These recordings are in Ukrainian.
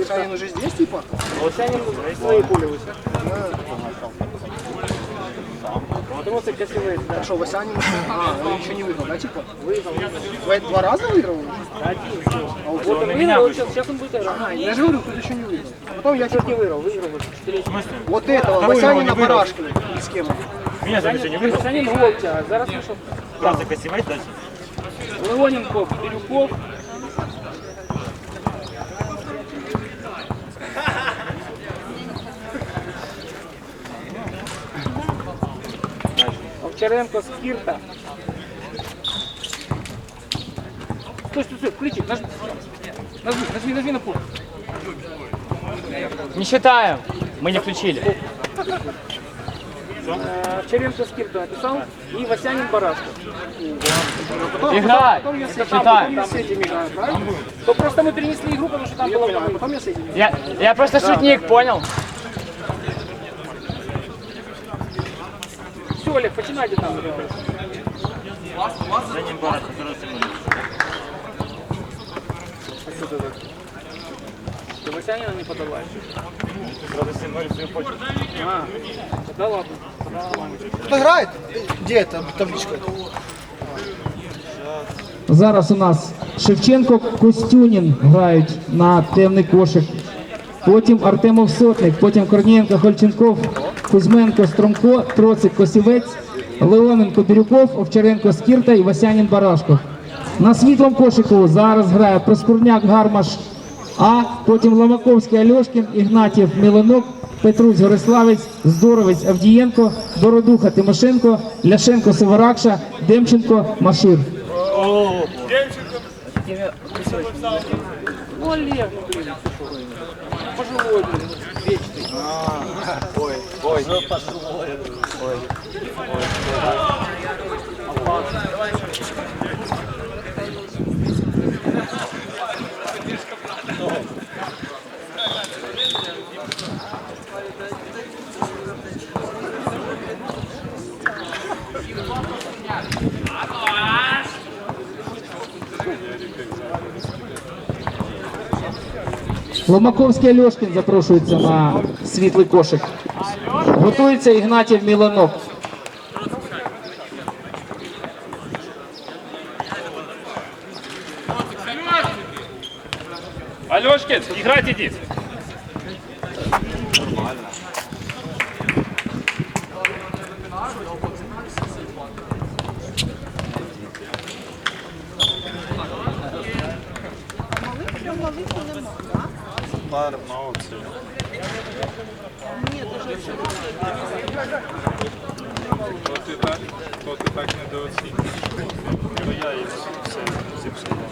Васянин уже здесь, типа? Лосянин свои пули высек. Потому что красивые, да. Так что, Васянин... А, он еще не выиграл, да, типа? Выиграл. Два, два раза выиграл? он? Один. А вот Вот он выиграл, вот сейчас, сейчас он будет играть. А, я же говорю, тут еще не выиграл. А потом я Чуть не выиграл, выиграл вот 4 Вот этого, Васянина Барашкина. И с кем? Меня за не выиграл. Лосянин Голтя, а зараз пішов. Там так красивый дальше. Леоненко, Бирюков. Овчаренко, Скирта. Стой, стой, стой, ключик, нажми. Нажми, нажми, нажми на пульт. Не считаем. Мы не включили. Э, Овчаренко, Скирта написал. И Васянин, Барашко. Играй. Потом я с этим, Считаем. потом я с этим играю, правильно? То просто мы перенесли игру, потому что там было много. потом я с этим играю. Я, я просто шутник, понял? Все, Олег, починайте там. За ним барат, который Ты Васянина не подавай. Правда, 7-0 свою почву. А, да ладно. Тогда нормально. Кто играет? Где это табличка? Зараз у нас Шевченко Костюнін грають на темний кошик. Потім Артемов Сотник, потім Корнієнко Хольченков, Кузьменко Стромко, Троцик Косівець, Леоненко Бірюков, Овчаренко Скірта і Васянін Барашков. На світлому кошику зараз грає Проскурняк Гармаш А, потім Ломаковський Альошкін, Ігнатів Міланок, Петрусь Гориславець, Здоровець Авдієнко, Бородуха Тимошенко, Ляшенко Северакша, Демченко Машир. Олег, ну, блин, ты шо? Пожилой, блин, вечный. Ломаковський Альошкін запрошується на світлий кошик. Готується Ігнатів Міланок. Алешкин, играть иди. То ти так, то ти так недооцінюєш. То я їх все зіпсував.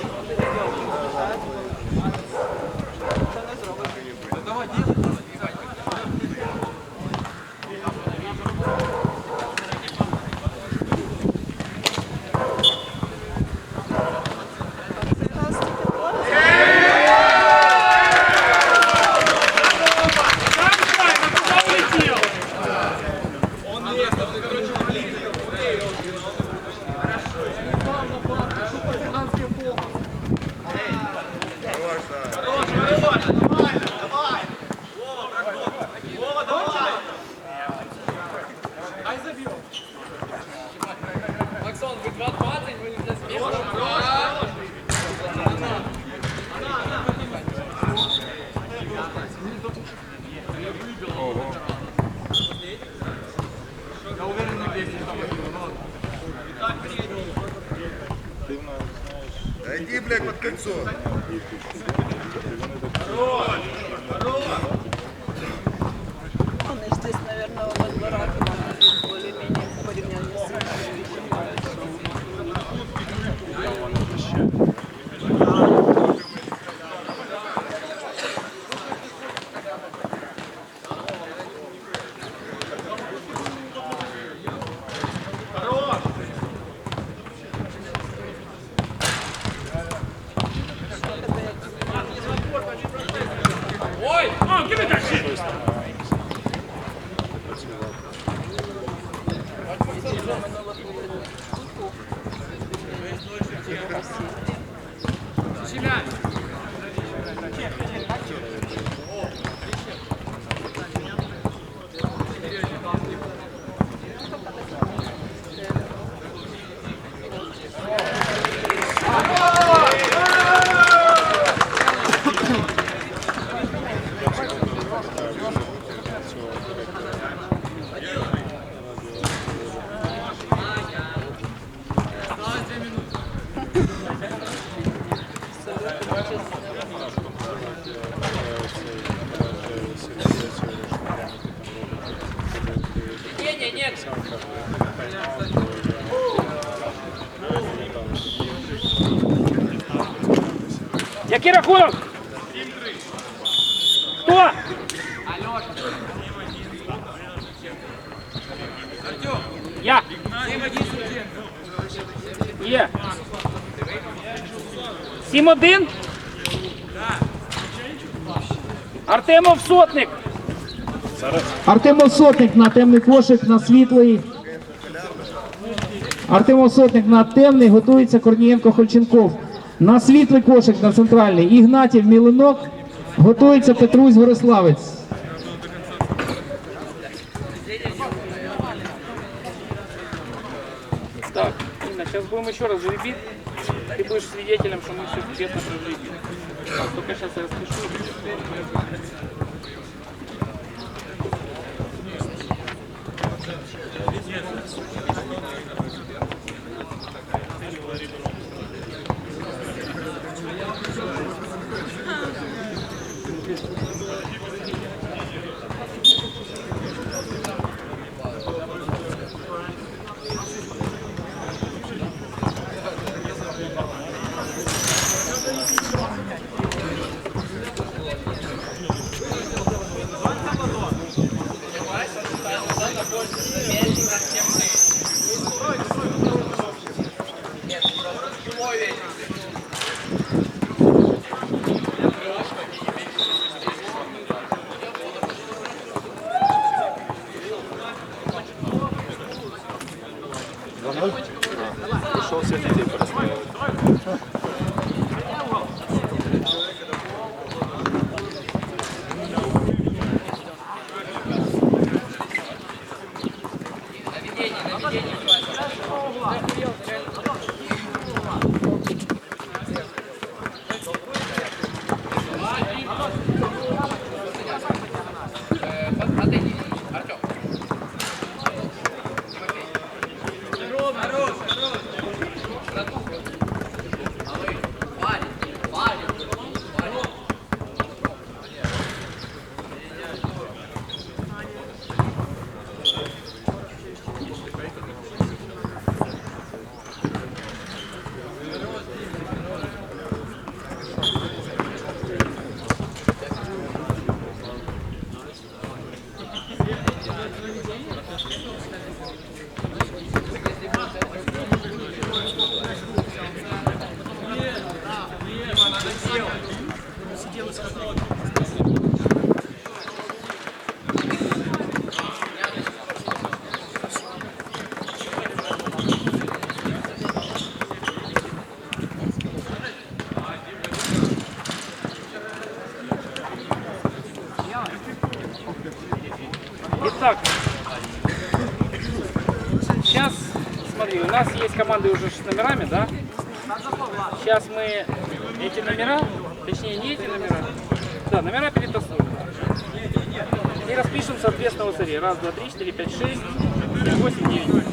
Иди, блядь, под кольцо. Они здесь, наверное, во дворах Yeah. Який рахунок? Хто? Я. Є. 7-1? Артемов сотник. Артемов Сотник на темний кошик, на світлий. Артемов Сотник на темний, готується Корнієнко Хольченков. На світлий кошик на центральний. Ігнатів Мілинок. Готується Петрусь Инна, сейчас будем еще раз жеребить. Ты будешь свидетелем, что мы все честно прожили. Только сейчас я şov seti yapıyoruz. Итак, сейчас, смотри, у нас есть команды уже с номерами, да? Сейчас мы эти номера, точнее не эти номера, да, номера перетасуем. И распишем соответственно вот смотри, раз, два, три, четыре, пять, шесть, семь, восемь, девять.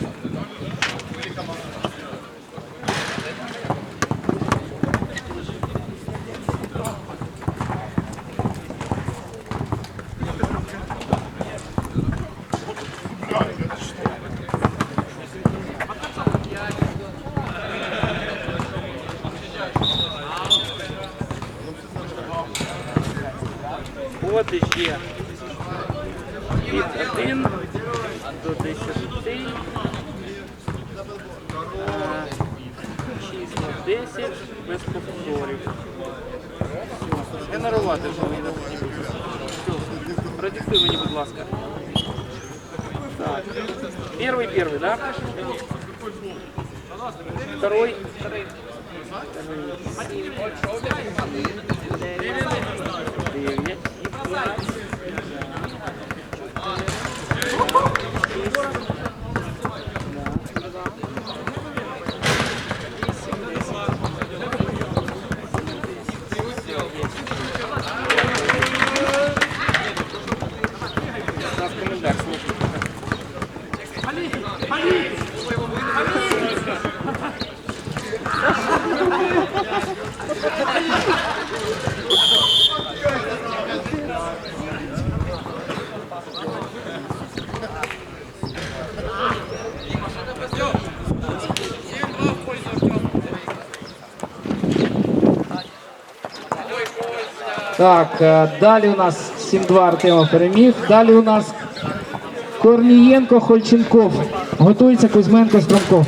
От іще від 1 до 10. Е, Числа 10 без повторів. Все. Генерувати що мені потрібно. Все. Продиктуй мені, будь ласка. Так. Первый, первый, да? Второй. У Так, е, далі у нас 7-2 Артема переміг. Далі у нас Корнієнко, Хольченков. Готується Кузьменко, Стромков.